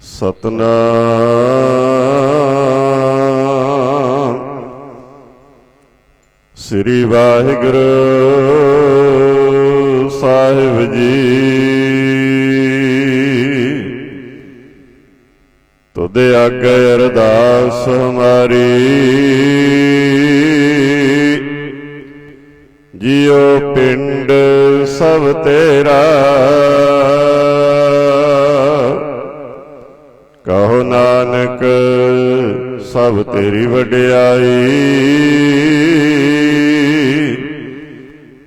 ਸਤਨਾਮ। ਸ੍ਰੀ ਵਾਹਿਗੁਰੂ ਸਾਹਿਬ ਜੀ। ਤੁਧ ਆਗੇ ਅਰਦਾਸ ਹਮਾਰੀ। ਜਿਉ ਪਿੰਡ ਸਭ ਤੇਰਾ। ਸਭ ਤੇਰੀ ਵਡਿਆਈ।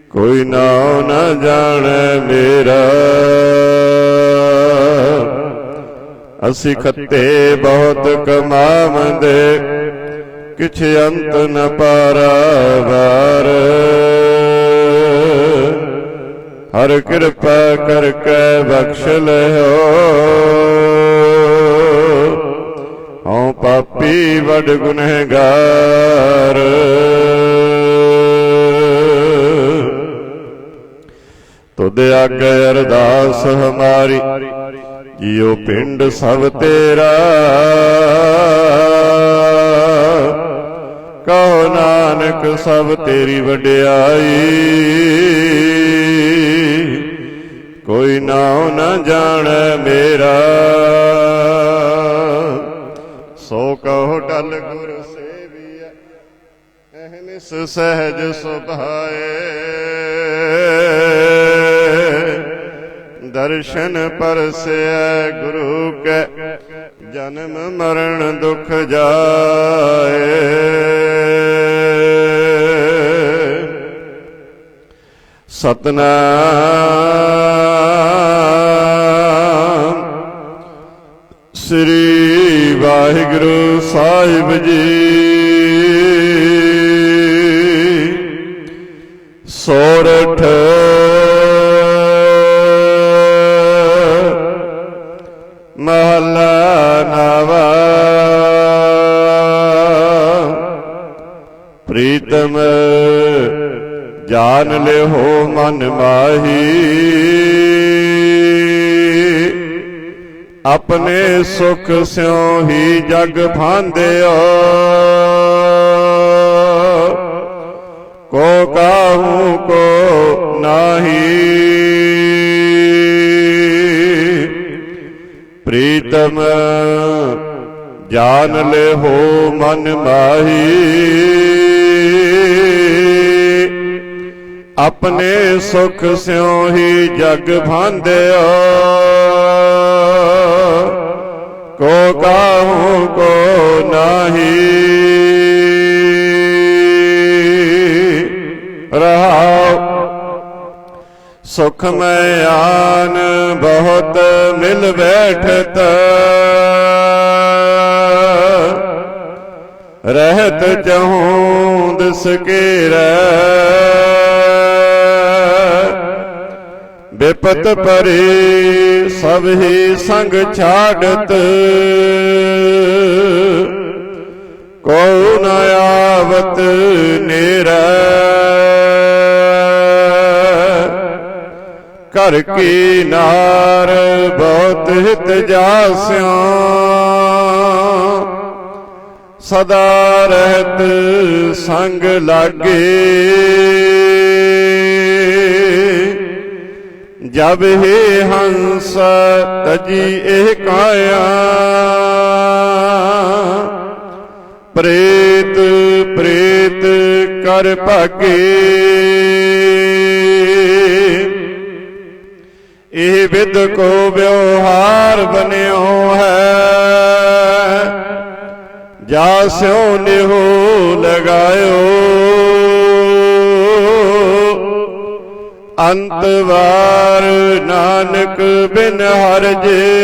ਕੋਈ ਨਾਉ ਨਾ ਜਾਣੈ ਮੇਰਾ। ਅਸੀਂ ਖੱਤੇ ਬਹੁਤ ਕਮਾਵੰਦੇ, ਕਿਛ ਅੰਤ ਨ ਪਾਰਾਵਾਰ। ਹਰ ਕਿਰਪਾ ਕਰਕੇ ਬਖਸ਼ ਲਿਓ। ਪਾਪੀ ਵਡ ਗੁਨਹਗਾਰ। ਤੁਧ ਆਗੇ ਅਰਦਾਸ ਹਮਾਰੀ, ਜਿਉ ਪਿੰਡ ਸਭ ਤੇਰਾ। ਕਹੋ ਨਾਨਕ ਸਭ ਤੇਰੀ ਵਡਿਆਈ। ਕੋਈ ਨਾਉ ਨਾ ਜਾਣੈ ਮੇਰਾ। ਕਹੋ ਟਲ ਗੁਰ ਸੇਵੀਐ ਅਹਨਿਸ ਸਹਿਜ ਸੁਭਾਏ। ਦਰਸ਼ਨ ਪਰਸੈ ਗੁਰੂ ਕੈ, ਜਨਮ ਮਰਨ ਦੁਖ ਜਾਏ। ਸਤਨਾਮ ਸ੍ਰੀ ਵਾਹਿਗੁਰੂ ਸਾਹਿਬ ਜੀ। ਸੋਰਠ। ਮਹਲਾ ਨਵਾ। ਪ੍ਰੀਤਮ ਜਾਣ ਹੋ ਮਨ ਮਾਹੀ। ਆਪਣੇ ਸੁਖ ਸਿਉ ਹੀ ਜਗ ਭਾਂਦਿਓ ਕੋ ਕਾਹੂ ਕੋ ਨਾਹੀ। ਪ੍ਰੀਤਮ ਜਾਣ ਲਿਓ ਮਨ ਮਾਹੀ। ਆਪਣੇ ਸੁਖ ਸਿਉ ਹੀ ਜਗ ਭਾਂਦਿਓ ਕੋ ਕਾਹੂ ਕੋ ਨਾਹੀ। ਰਹਾਉ ਸੁਖ ਮੈਂ ਆਨ ਬਹੁਤ ਮਿਲ ਬੈਠਤ। ਰਹਿਤ ਜਹੂੰ ਦਿਸ ਬਿਪਤ ਪਰੇ ਸਭ ਹੀ ਸੰਗ ਛਾੜਤ। ਕੋ ਨ ਆਵਤ ਨੇਰਾ। ਘਰ ਕੀ ਨਾਰ ਬਹੁਤ ਹਿਤ ਜਾਸਿਓ ਸਦਾ ਰਹਿਤ ਸੰਗ ਲਾਗੇ। ਜਬ ਹੀ ਹੰਸ ਤਜੀ ਇਹ ਕਾਇਆ। ਪ੍ਰੇਤ ਪ੍ਰੇਤ ਕਰ ਭਾਗੇ। ਇਹ ਵਿਦ ਕੋ ਵਿਵਹਾਰ ਬਨਿਓ ਹੈ। ਜਾ ਸਿਉ ਨਿਹੋ ਲਗਾਇਓ। ਅੰਤ ਵਾਰ ਨਾਨਕ ਬਿਨ ਹਰ ਜੇ।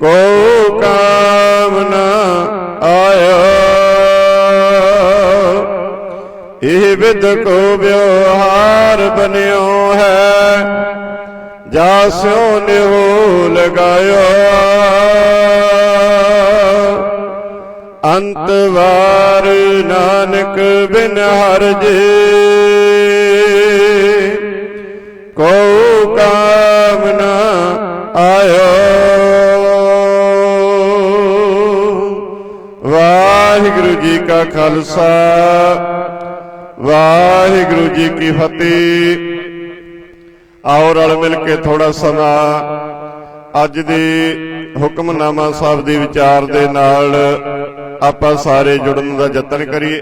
ਕੋ ਕਾਮ ਨਾ ਆਇਆ। ਇਹ ਵਿਦ ਕੋ ਵਿਵਹਾਰ ਬਨਿਓ ਹੈ। ਜਾ ਸਿਉ ਨਿਹੋ ਲਗਾਇਓ ਅੰਤ ਵਾਰ ਨਾਨਕ ਬਿਨ ਹਰ ਹਰਜੇ ਕੋ ਕਾਮਨਾ ਆਇਓ। ਵਾਹਿਗੁਰੂ ਜੀ ਕਾ ਖਾਲਸਾ, ਵਾਹਿਗੁਰੂ ਜੀ ਕੀ ਫਤਿਹ। ਆਓ ਰਲ ਮਿਲ ਕੇ ਥੋੜਾ ਸਮਾਂ ਅੱਜ ਦੇ ਹੁਕਮਨਾਮਾ ਸਾਹਿਬ ਦੇ ਵਿਚਾਰ ਦੇ ਨਾਲ ਆਪਾਂ ਸਾਰੇ ਜੁੜਨ ਦਾ ਯਤਨ ਕਰੀਏ।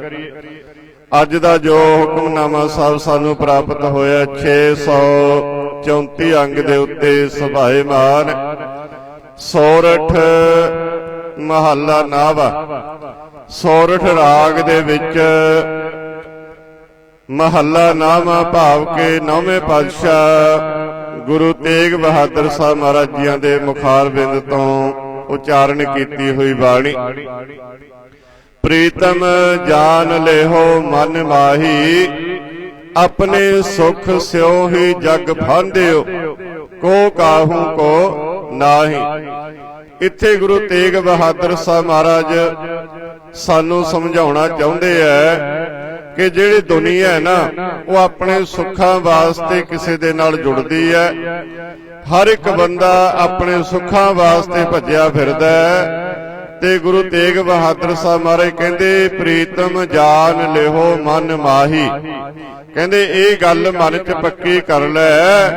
ਅੱਜ ਦਾ ਜੋ ਹੁਕਮਨਾਮਾ ਸਾਹਿਬ ਸਾਨੂੰ ਪ੍ਰਾਪਤ ਹੋਇਆ 634 ਅੰਗ ਦੇ ਉੱਤੇ ਸੁਭਾਏਮਾਨ ਸੋਰਠ ਮਹੱਲਾ ਨਾਵਾ। ਸੋਰਠ ਰਾਗ ਦੇ ਵਿੱਚ ਮਹੱਲਾ ਨਾਮਾ ਭਾਵ ਕੇ ਨੌਵੇਂ ਪਾਤਸ਼ਾਹ ਗੁਰੂ ਤੇਗ ਬਹਾਦਰ ਸਾਹਿਬ ਮਹਾਰਾਜ ਜੀਆਂ ਦੇ ਮੁਖਾਰ ਬਿੰਦ ਤੋਂ ਉਚਾਰਨ ਕੀਤੀ ਹੋਈ ਬਾਣੀ। ਪ੍ਰੀਤਮ ਜਾਨ ਲਿਹੋ ਮਨ ਮਾਹੀ ਆਪਣੇ ਸੁਖ ਸਿਉ ਹੀ ਜਗ ਫਾਂਦਿਓ ਕੋ ਕਾਹੂ ਕੋ ਨਾਹੀ। ਇੱਥੇ ਗੁਰੂ ਤੇਗ ਬਹਾਦਰ ਸਾਹਿਬ ਮਹਾਰਾਜ ਸਾਨੂੰ ਸਮਝਾਉਣਾ ਚਾਹੁੰਦੇ ਐ ਕਿ ਜਿਹੜੀ ਦੁਨੀਆ ਹੈ ਨਾ ਉਹ ਆਪਣੇ ਸੁੱਖਾਂ ਵਾਸਤੇ ਕਿਸੇ ਦੇ ਨਾਲ ਜੁੜਦੀ ਹੈ ਹਰ ਇੱਕ ਬੰਦਾ ਆਪਣੇ ਸੁੱਖਾਂ ਵਾਸਤੇ ਭੱਜਿਆ ਫਿਰਦਾ ਤੇ ਗੁਰੂ ਤੇਗ ਬਹਾਦਰ ਸਾਹਿਬ ਮਹਾਰਾਜ ਕਹਿੰਦੇ, ਪ੍ਰੀਤਮ ਜਾਨ ਲਿਹੋ ਮਨ ਮਾਹੀ। ਕਹਿੰਦੇ, ਇਹ ਗੱਲ ਮਨ 'ਚ ਪੱਕੀ ਕਰ ਲੈ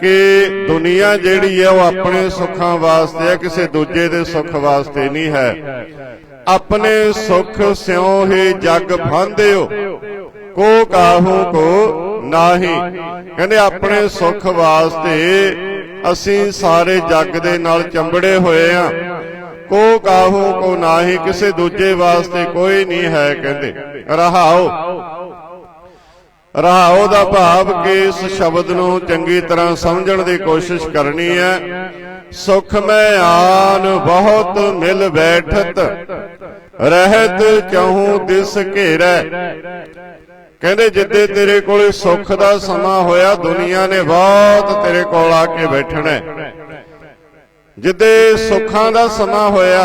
ਕਿ ਦੁਨੀਆ ਜਿਹੜੀ ਹੈ ਉਹ ਆਪਣੇ ਸੁੱਖਾਂ ਵਾਸਤੇ ਹੈ, ਕਿਸੇ ਦੂਜੇ ਦੇ ਸੁੱਖ ਵਾਸਤੇ ਨਹੀਂ ਹੈ। ਆਪਣੇ ਸੁੱਖ ਸਿਉ ਹੀ ਜੱਗ ਫਾਂਦਿਓ ਕੋ ਕਾਹੂ ਕੋ ਨਾਹੀ। ਕਹਿੰਦੇ, ਆਪਣੇ ਸੁੱਖ ਵਾਸਤੇ ਅਸੀਂ ਸਾਰੇ ਜੱਗ ਦੇ ਨਾਲ ਚੰਬੜੇ ਹੋਏ ਆ। ਕੋ ਕਾਹੂ, ਕੋ ਨਾਹੀ, ਕਿਸੇ ਦੂਜੇ ਵਾਸਤੇ ਕੋਈ ਨਹੀਂ ਹੈ ਕਹਿੰਦੇ। ਰਹਾਓ। ਰਹਾਓ ਦਾ ਭਾਵ ਕਿ ਇਸ ਸ਼ਬਦ ਨੂੰ ਚੰਗੀ ਤਰ੍ਹਾਂ ਸਮਝਣ ਦੀ ਕੋਸ਼ਿਸ਼ ਕਰਨੀ ਹੈ। ਸੁਖ ਮੈਂ ਆਨ, ਬਹੁਤ ਮਿਲ ਬੈਠਤ। ਰਹਿਤ ਚਹੂ, ਦਿਸ ਘੇਰੈ। ਕਹਿੰਦੇ ਜਿੱਦੇ ਤੇਰੇ ਕੋਲੇ ਸੁੱਖ ਦਾ ਸਮਾਂ ਹੋਇਆ, ਦੁਨੀਆ ਨੇ ਬਹੁਤ ਤੇਰੇ ਕੋਲ ਆ ਕੇ ਬੈਠਣਾ ਜਿੱਦੇ ਸੁੱਖਾਂ ਦਾ ਸਮਾਂ ਹੋਇਆ,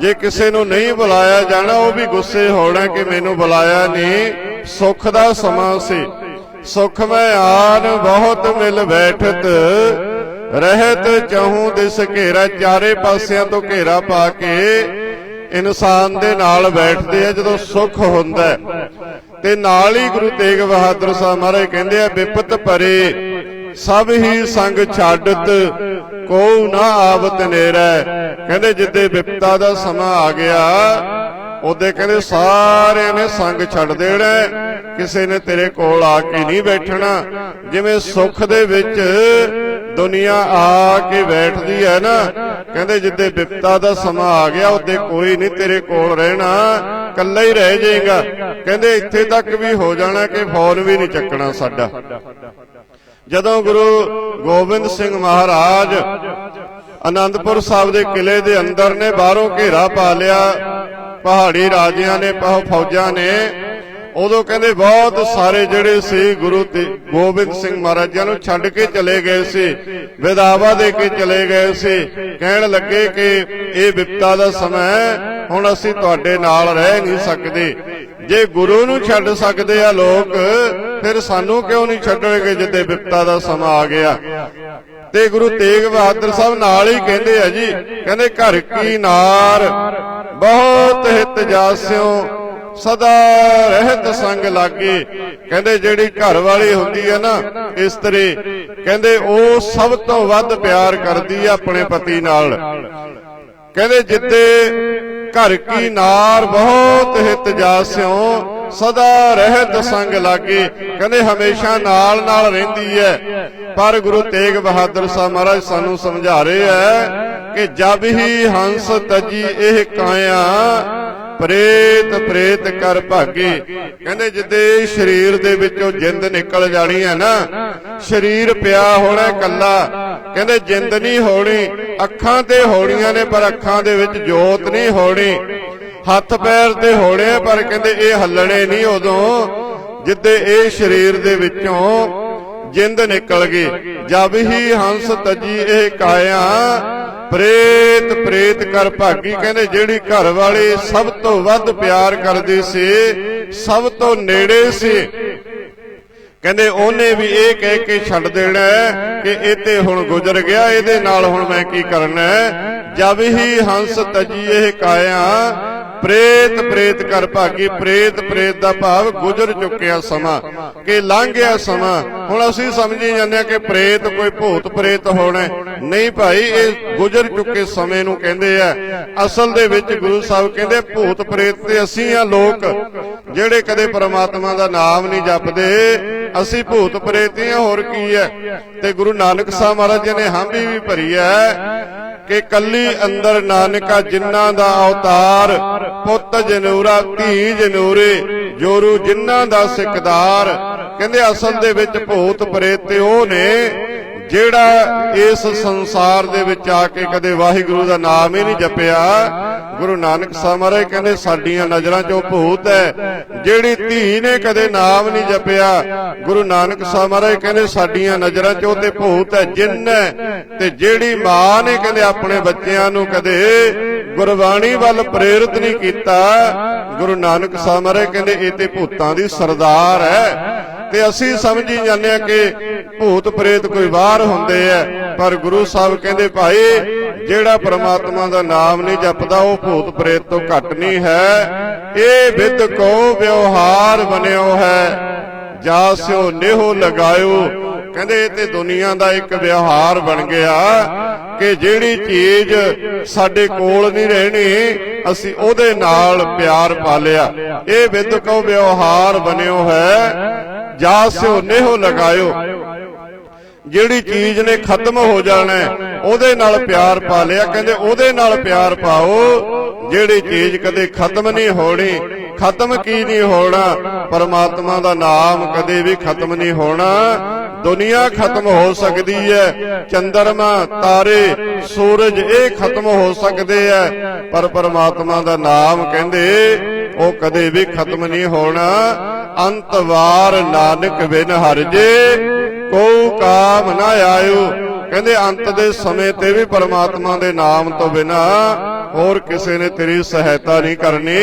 ਜੇ ਕਿਸੇ ਨੂੰ ਨਹੀਂ ਬੁਲਾਇਆ ਜਾਣਾ, ਉਹ ਵੀ ਗੁੱਸੇ ਹੋਣਾ ਕਿ ਮੈਨੂੰ ਬੁਲਾਇਆ ਨਹੀਂ। ਸੁੱਖ ਦਾ ਸਮਾਂ ਸੀ। ਸੁਖ ਮੈਂ ਆਨ ਬਹੁਤ ਮਿਲ ਬੈਠਤ, ਰਹਿਤ ਚਾਹੂ ਦਿਸ ਘੇਰਾ, ਚਾਰੇ ਪਾਸਿਆਂ ਤੋਂ ਘੇਰਾ ਪਾ ਕੇ ਇਨਸਾਨ ਦੇ ਨਾਲ ਬੈਠਦੇ ਆ ਜਦੋਂ ਸੁੱਖ ਹੁੰਦਾ। ਤੇ ਨਾਲ ਹੀ ਗੁਰੂ ਤੇਗ ਬਹਾਦਰ ਸਾਹਿਬ ਮਹਾਰਾਜ ਕਹਿੰਦੇ ਆ ਵਿਪਤ ਭਰੇ ਸਭ ਹੀ ਸੰਗ ਛੱਡਤ ਕੋ ਨਾ ਆਵਤ ਨੇਰੈ। ਕਹਿੰਦੇ ਜਿੱਦੇ ਵਿਪਤਾ ਦਾ ਸਮਾਂ ਆ ਗਿਆ ਉਹਦੇ ਕਹਿੰਦੇ ਸਾਰਿਆਂ ਨੇ ਸੰਗ ਛੱਡ ਦੇਣਾ। ਕਿਸੇ ਨੇ ਤੇਰੇ ਕੋਲ ਆ ਕੇ ਨਹੀਂ ਬੈਠਣਾ। ਜਿਵੇਂ ਸੁੱਖ ਦੇ ਵਿੱਚ ਦੁਨੀਆ ਆ ਕੇ ਬੈਠਦੀ ਹੈ ਨਾ। ਕਹਿੰਦੇ ਜਿੱਦੇ ਵਿਪਤਾ ਦਾ ਸਮਾਂ ਆ ਗਿਆ ਉਹਦੇ ਕੋਈ ਨਹੀਂ ਤੇਰੇ ਕੋਲ ਰਹਿਣਾ। ਇਕੱਲਾ ਹੀ ਰਹਿ ਜਾਏਗਾ। ਕਹਿੰਦੇ ਇੱਥੇ ਤੱਕ ਵੀ ਹੋ ਜਾਣਾ ਕਿ ਫੌਨ ਵੀ ਨਹੀਂ ਚੱਕਣਾ ਸਾਡਾ। ਜਦੋਂ ਗੁਰੂ ਗੋਬਿੰਦ ਸਿੰਘ ਮਹਾਰਾਜ ਅਨੰਦਪੁਰ ਸਾਹਿਬ ਦੇ ਕਿਲੇ ਦੇ ਅੰਦਰ ਨੇ, ਬਾਹਰੋਂ ਘੇਰਾ ਪਾ ਲਿਆ। ਪਹਾੜੀ ਰਾਜਿਆਂ ਨੇ ਬਹੁ ਫੌਜਾਂ ਨੇ। ਉਦੋਂ ਕਹਿੰਦੇ ਬਹੁਤ ਸਾਰੇ ਜਿਹੜੇ ਸੀ ਗੁਰੂ ਤੇ ਗੋਬਿੰਦ ਸਿੰਘ ਮਹਾਰਾਜਾਂ ਨੂੰ ਛੱਡ ਕੇ ਚਲੇ ਗਏ ਸੀ ਵਿਦਾਵਾ ਦੇ ਕੇ ਚਲੇ ਗਏ ਸੀ, ਕਹਿਣ ਲੱਗੇ ਕਿ ਇਹ ਵਿਪਤਾ ਦਾ ਸਮਾਂ ਹੈ, ਹੁਣ ਅਸੀਂ ਤੁਹਾਡੇ ਨਾਲ ਰਹਿ ਨਹੀਂ ਸਕਦੇ। ਜੇ ਗੁਰੂ ਨੂੰ ਛੱਡ ਸਕਦੇ ਆ ਲੋਕ, ਫਿਰ ਸਾਨੂੰ ਕਿਉਂ ਨਹੀਂ ਛੱਡਣਗੇ ਜਿੱਦੇ ਵਿਪਤਾ ਦਾ ਸਮਾਂ ਆ ਗਿਆ? ਤੇ ਗੁਰੂ ਤੇਗ ਬਹਾਦਰ ਸਾਹਿਬ ਨਾਲ ਹੀ ਕਹਿੰਦੇ ਆ ਜੀ, ਕਹਿੰਦੇ ਘਰ ਕੀ ਨਾਰ, ਬਹੁਤ ਹਿਤ ਜਾਸਿਓ ਸਦਾ ਰਹਿਤ ਸੰਗ ਲਾਗੇ। ਕਹਿੰਦੇ ਜਿਹੜੀ ਘਰ ਵਾਲੀ ਹੁੰਦੀ ਹੈ ਨਾ, ਇਸਤਰੀ, ਕਹਿੰਦੇ ਉਹ ਸਭ ਤੋਂ ਵੱਧ ਪਿਆਰ ਕਰਦੀ ਹੈ ਆਪਣੇ ਪਤੀ ਨਾਲ। ਕਹਿੰਦੇ ਜਿੱਤੇ ਘਰ ਕੀ ਨਾਰ ਬਹੁਤ ਹਿਤ ਜਾਸਿਓ ਸਦਾ ਰਹਿਤ ਸੰਗ ਲਾਗੇ। ਕਹਿੰਦੇ ਹਮੇਸ਼ਾ ਨਾਲ ਨਾਲ ਰਹਿੰਦੀ ਹੈ। ਪਰ ਗੁਰੂ ਤੇਗ ਬਹਾਦਰ ਸਾਹਿਬ ਮਹਾਰਾਜ ਸਾਨੂੰ ਸਮਝਾ ਰਹੇ ਹੈ ਕਿ ਜਬ ਹੀ ਹੰਸ ਤਜੀ ਇਹ ਕਾਇਆ ਪ੍ਰੇਤ ਪ੍ਰੇਤ ਕਰ ਭਾਗੇ। ਕਹਿੰਦੇ ਜਿੱਦੇ ਸਰੀਰ ਦੇ ਵਿੱਚੋਂ ਜਿੰਦ ਨਿਕਲ ਜਾਣੀ ਹੈ ਨਾ, ਸਰੀਰ ਪਿਆ ਹੋਣਾ ਕੱਲਾ ਕਹਿੰਦੇ ਜਿੰਦ ਨਹੀਂ ਹੋਣੀ, ਅੱਖਾਂ ਤੇ ਹੋਣੀਆਂ ਨੇ, ਪਰ ਅੱਖਾਂ ਦੇ ਵਿੱਚ ਜੋਤ ਨਹੀਂ ਹੋਣੀ। ਹੱਥ ਪੈਰ ਤੇ ਹੋਣੇ ਪਰ ਕਹਿੰਦੇ ਇਹ ਹੱਲਣੇ ਨਹੀਂ ਉਦੋਂ, ਜਿੱਦੇ ਇਹ ਸਰੀਰ ਦੇ ਵਿੱਚੋਂ ਜਿੰਦ ਨਿਕਲ ਗਈ। ਜਬ ਹੀ ਹੰਸ ਤਜੀ ਇਹ ਕਾਇਆ ਪ੍ਰੇਤ ਪ੍ਰੇਤ ਕਰ ਭਾਗੀ। ਕਹਿੰਦੇ ਜਿਹੜੀ ਘਰ ਵਾਲੀ ਸਭ ਤੋਂ ਵੱਧ ਪਿਆਰ ਕਰਦੀ ਸੀ, ਸਭ ਤੋਂ ਨੇੜੇ ਸੀ। ਕਹਿੰਦੇ ਉਹਨੇ ਵੀ ਇਹ ਕਹਿ ਕੇ ਛੱਡ ਦੇਣਾ ਕਿ ਇਹ ਤੇ ਹੁਣ ਗੁਜ਼ਰ ਗਿਆ, ਇਹਦੇ ਨਾਲ ਹੁਣ ਮੈਂ ਕੀ ਕਰਨਾ ਜਬ ਹੀ ਹੰਸ ਤਜੀ ਇਹ ਕਾਇਆ, ਪ੍ਰੇਤ ਪ੍ਰੇਤ ਕਰ ਭਾਗੀ, ਪ੍ਰੇਤ ਪ੍ਰੇਤ ਦਾ ਭਾਵ ਗੁਜ਼ਰ ਚੁੱਕਿਆ ਸਮਾਂ, ਕਿ ਲੰਘ ਗਿਆ ਸਮਾਂ। ਹੁਣ ਅਸੀਂ ਸਮਝੀ ਜਾਂਦੇ ਆ ਕਿ ਪ੍ਰੇਤ ਕੋਈ ਭੂਤ ਪ੍ਰੇਤ ਹੋਣਾ ਨਹੀਂ ਭਾਈ, ਇਹ ਗੁਜ਼ਰ ਚੁੱਕੇ ਸਮੇਂ ਨੂੰ ਕਹਿੰਦੇ ਆ। ਅਸਲ ਦੇ ਵਿੱਚ ਗੁਰੂ ਸਾਹਿਬ ਕਹਿੰਦੇ, ਭੂਤ ਪ੍ਰੇਤ ਤੇ ਅਸੀਂ ਆ ਲੋਕ, ਜਿਹੜੇ ਕਦੇ ਪਰਮਾਤਮਾ ਦਾ ਨਾਮ ਨਹੀਂ ਜਪਦੇ, ਅਸੀਂ ਭੂਤ ਪ੍ਰੇਤ ਹੀ ਹੋਰ ਕੀ ਹੈ? ਤੇ ਗੁਰੂ ਨਾਨਕ ਸਾਹਿਬ ਮਹਾਰਾਜ ਜੀ ਨੇ ਹਾਂਬੀ ਵੀ ਭਰੀ ਹੈ ਕਿ ਕੱਲੀ ਅੰਦਰ ਨਾਨਕਾ ਜਿਨ੍ਹਾਂ ਦਾ ਅਵਤਾਰ, ਪੁੱਤ ਜਨੂਰਾ, ਧੀ ਜਨੂਰੇ, ਜੋਰੂ ਜਿਨ੍ਹਾਂ ਦਾ ਸਿਕਦਾਰ। ਕਹਿੰਦੇ ਅਸਲ ਦੇ ਵਿੱਚ ਭੂਤ ਪ੍ਰੇਤ ਤੇ ਉਹ ਨੇ ਜਿਹੜਾ ਇਸ ਸੰਸਾਰ ਦੇ ਵਿੱਚ ਆ ਕੇ ਕਦੇ ਵਾਹਿਗੁਰੂ ਦਾ ਨਾਮ ਹੀ ਨਹੀਂ ਜਪਿਆ, ਗੁਰੂ ਨਾਨਕ ਸਾਹਿਬ ਮਹਾਰਾਜ ਕਹਿੰਦੇ, ਸਾਡੀਆਂ ਨਜ਼ਰਾਂ ਚੋਂ ਭੂਤ ਹੈ। ਜਿਹੜੀ ਧੀ ਨੇ ਕਦੇ ਨਾਮ ਨਹੀਂ ਜਪਿਆ, ਗੁਰੂ ਨਾਨਕ ਸਾਹਿਬ ਮਹਾਰਾਜ ਕਹਿੰਦੇ, ਸਾਡੀਆਂ ਨਜ਼ਰਾਂ ਚੋਂ ਤੇ ਭੂਤ ਹੈ, ਜਿੰਨ ਤੇ ਜਿਹੜੀ ਮਾਂ ਨੇ ਕਹਿੰਦੇ ਆਪਣੇ ਬੱਚਿਆਂ ਨੂੰ ਕਦੇ ਗੁਰਬਾਣੀ ਵੱਲ ਪ੍ਰੇਰਿਤ ਨਹੀਂ ਕੀਤਾ, ਗੁਰੂ ਨਾਨਕ ਸਾਹਿਬ ਮਹਾਰਾਜ ਕਹਿੰਦੇ, ਇਹ ਤੇ ਭੂਤਾਂ ਦੀ ਸਰਦਾਰ ਹੈ। ਤੇ ਅਸੀਂ ਸਮਝੀ ਜਾਂਦੇ ਆ ਕਿ ਭੂਤ ਪ੍ਰੇਤ ਕੋਈ ਬਾਹਰ ਹੁੰਦੇ ਆ, ਪਰ ਗੁਰੂ ਸਾਹਿਬ ਕਹਿੰਦੇ, ਭਾਈ, ਜਿਹੜਾ ਪ੍ਰਮਾਤਮਾ ਦਾ ਨਾਮ ਨਹੀਂ ਜਪਦਾ, ਉਹ ਭੂਤ ਪ੍ਰੇਤ ਤੋਂ ਘੱਟ ਨਹੀਂ ਹੈ। ਇਹ ਵਿਦ ਕੋ ਵਿਵਹਾਰ ਬਣਿਓ ਹੈ। ਜਾ ਸਿਓ ਨੇਹੋ ਲਗਾਇਓ। ਕਹਿੰਦੇ, ਇਹ ਤੇ ਦੁਨੀਆ ਦਾ ਇੱਕ ਵਿਵਹਾਰ ਬਣ ਗਿਆ ਕਿ ਜਿਹੜੀ ਚੀਜ਼ ਸਾਡੇ ਕੋਲ ਨਹੀਂ ਰਹਿਣੀ, ਅਸੀਂ ਉਹਦੇ ਨਾਲ ਪਿਆਰ ਪਾ ਲਿਆ। ਇਹ ਵਿਦ ਕੋ ਵਿਵਹਾਰ ਬਣਿਓ ਹੈ। ਜਾ ਸਿਓ ਨੇਹੋ ਲਗਾਇਓ। ਜਿਹੜੀ ਚੀਜ਼ ਨੇ ਖਤਮ ਹੋ ਜਾਣਾ ਉਹਦੇ ਨਾਲ ਪਿਆਰ ਪਾ ਲਿਆ। ਕਹਿੰਦੇ ਉਹਦੇ ਨਾਲ ਪਿਆਰ ਪਾਓ, ਜਿਹੜੀ ਚੀਜ਼ ਕਦੇ ਖਤਮ ਨਹੀਂ ਹੋਣੀ, ਖਤਮ ਕੀ ਨਹੀਂ ਹੋਣਾ? ਪਰਮਾਤਮਾ ਦਾ ਨਾਮ ਕਦੇ ਵੀ ਖਤਮ ਨਹੀਂ ਹੋਣਾ। ਦੁਨੀਆ ਖਤਮ ਹੋ ਸਕਦੀ ਹੈ, ਚੰਦਰਮਾ, ਤਾਰੇ, ਸੂਰਜ ਇਹ ਖਤਮ ਹੋ ਸਕਦੇ ਐ ਪਰ ਪਰਮਾਤਮਾ ਦਾ ਨਾਮ ਕਹਿੰਦੇ ਉਹ ਕਦੇ ਵੀ ਖਤਮ ਨਹੀਂ ਹੋਣਾ। ਅੰਤ ਵਾਰ ਨਾਨਕ ਬਿਨ ਹਰਜੇ ਕੋ ਕਾਮ ਨਾ ਆਇਓ। ਕਹਿੰਦੇ ਅੰਤ ਦੇ ਸਮੇਂ ਤੇ ਵੀ ਪਰਮਾਤਮਾ ਦੇ ਨਾਮ ਤੋਂ ਬਿਨਾ ਹੋਰ ਕਿਸੇ ਨੇ ਤੇਰੀ ਸਹਾਇਤਾ ਨਹੀਂ ਕਰਨੀ।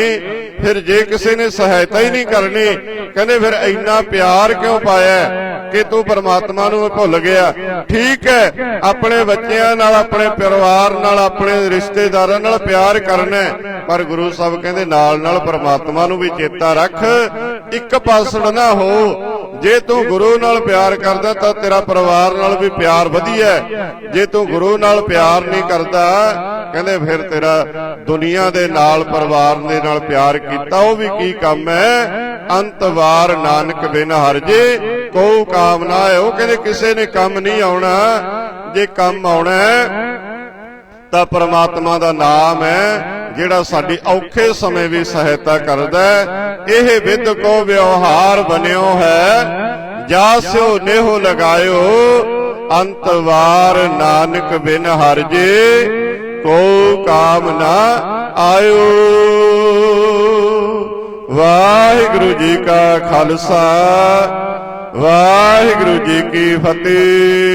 ਫਿਰ ਜੇ ਕਿਸੇ ਨੇ ਸਹਾਇਤਾ ਹੀ ਨਹੀਂ ਕਰਨੀ, ਕਹਿੰਦੇ ਫਿਰ ਇੰਨਾ ਪਿਆਰ ਕਿਉਂ ਪਾਇਆ? ਕਿ ਤੂੰ ਪਰਮਾਤਮਾ ਨੂੰ ਭੁੱਲ ਗਿਆ। ਠੀਕ ਹੈ, ਆਪਣੇ ਬੱਚਿਆਂ ਨਾਲ, ਆਪਣੇ ਪਰਿਵਾਰ ਨਾਲ, ਆਪਣੇ ਰਿਸ਼ਤੇਦਾਰਾਂ ਨਾਲ ਪਿਆਰ ਕਰਨਾ ਪਰ ਗੁਰੂ ਸਾਹਿਬ ਕਹਿੰਦੇ, ਨਾਲ ਨਾਲ ਪਰਮਾਤਮਾ ਨੂੰ ਵੀ ਚੇਤਾ ਰੱਖ। ਇੱਕ ਪਾਸੜ ਨਾ ਹੋ। ਜੇ ਤੂੰ ਗੁਰੂ ਨਾਲ ਪਿਆਰ ਕਰਦਾ, ਤਾਂ ਤੇਰਾ ਪਰਿਵਾਰ ਨਾਲ ਵੀ ਪਿਆਰ ਵਧੀਆ ਜੇ ਤੂੰ ਗੁਰੂ ਨਾਲ ਪਿਆਰ ਨਹੀਂ ਕਰਦਾ, ਕਹਿੰਦੇ ਫਿਰ ਤੇਰਾ ਦੁਨੀਆ ਦੇ ਨਾਲ, ਪਰਿਵਾਰ ਦੇ ਨਾਲ ਪਿਆਰ ਕੀਤਾ, ਉਹ ਵੀ ਕੀ ਕੰਮ ਹੈ? ਅੰਤਵਾਰ ਨਾਨਕ ਬਿਨ ਹਰਜੇ ਕੋ ਕਾਮ ਨਾ ਹੈ। ਉਹ ਕਹਿੰਦੇ ਕਿਸੇ ਨੇ ਕੰਮ ਨਹੀਂ ਆਉਣਾ। ਜੇ ਕੰਮ ਆਉਣਾ ਤਾਂ ਪਰਮਾਤਮਾ ਦਾ ਨਾਮ ਹੈ, ਜਿਹੜਾ ਸਾਡੀ ਔਖੇ ਸਮੇਂ ਵੀ ਸਹਾਇਤਾ ਕਰਦਾ ਇਹ ਵਿਦ ਕੋ ਵਿਵਹਾਰ ਬਣਿਓ ਹੈ। ਜਾ ਸਿਓ ਨੇਹੋ ਲਗਾਇਓ। ਅੰਤਵਾਰ ਨਾਨਕ ਬਿਨ ਹਰਜੇ ਕੋ ਕਾਮ ਨਾ ਆਇਓ। ਵਾਹਿਗੁਰੂ ਜੀ ਕਾ ਖਾਲਸਾ। ਵਾਹਿਗੁਰੂ ਜੀ ਕੀ ਫਤਿਹ।